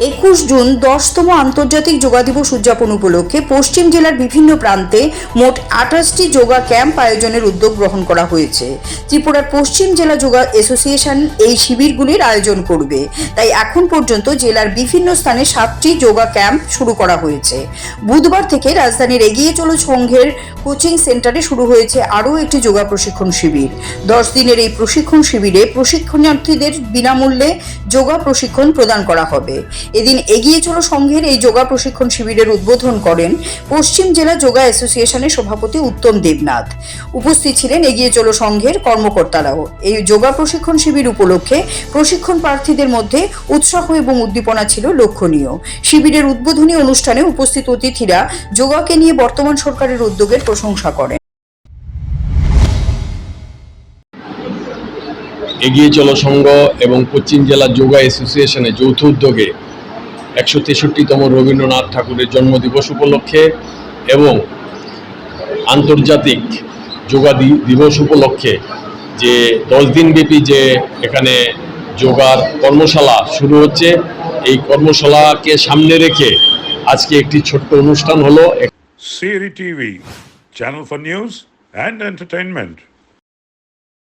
একুশ জুন দশতম আন্তর্জাতিক যোগা দিবস উদযাপন উপলক্ষে পশ্চিম জেলার বিভিন্ন প্রান্তে মোট আঠাশটি যোগা ক্যাম্প আয়োজনের উদ্যোগ গ্রহণ করা হয়েছে। ত্রিপুরার পশ্চিম জেলা যোগা অ্যাসোসিয়েশন এই শিবিরগুলির আয়োজন করবে। তাই এখন পর্যন্ত জেলার বিভিন্ন স্থানে সাতটি যোগা ক্যাম্প শুরু করা হয়েছে। বুধবার থেকে রাজধানীর এগিয়ে চলো সংঘের কোচিং সেন্টারে শুরু হয়েছে আরও একটি যোগা প্রশিক্ষণ শিবির। দশ দিনের এই প্রশিক্ষণ শিবিরে প্রশিক্ষণার্থীদের বিনামূল্যে যোগা প্রশিক্ষণ প্রদান করা হবে। এদিন এগিয়ে চলো সংঘের এই যোগা প্রশিক্ষণ শিবিরের উদ্বোধন করেন পশ্চিম জেলা যোগা অ্যাসোসিয়েশনের সভাপতি উত্তম দেবনাথ। উপস্থিত ছিলেন এগিয়ে চলো সংঘের কর্মকর্তারাও। এই যোগা প্রশিক্ষণ শিবির উপলক্ষে প্রশিক্ষণ প্রার্থীদের মধ্যে উৎসাহ এবং উদ্দীপনা ছিল লক্ষণীয়। শিবিরের উদ্বোধনী অনুষ্ঠানে উপস্থিত অতিথিরা যোগাকে নিয়ে বর্তমান সরকারের উদ্যোগের প্রশংসা করেন। এগিয়ে চলো সংঘ এবং পশ্চিম জেলা যোগা অ্যাসোসিয়েশনের যৌথ উদ্যোগে একশো তেষট্টিতম রবীন্দ্রনাথ ঠাকুরের জন্মদিবস উপলক্ষে এবং আন্তর্জাতিক যোগা দিবস উপলক্ষে যে দশ দিনব্যাপী যে এখানে যোগার কর্মশালা শুরু হচ্ছে, এই কর্মশালাকে সামনে রেখে আজকে একটি ছোট্ট অনুষ্ঠান হলো Siri TV channel for news and entertainment.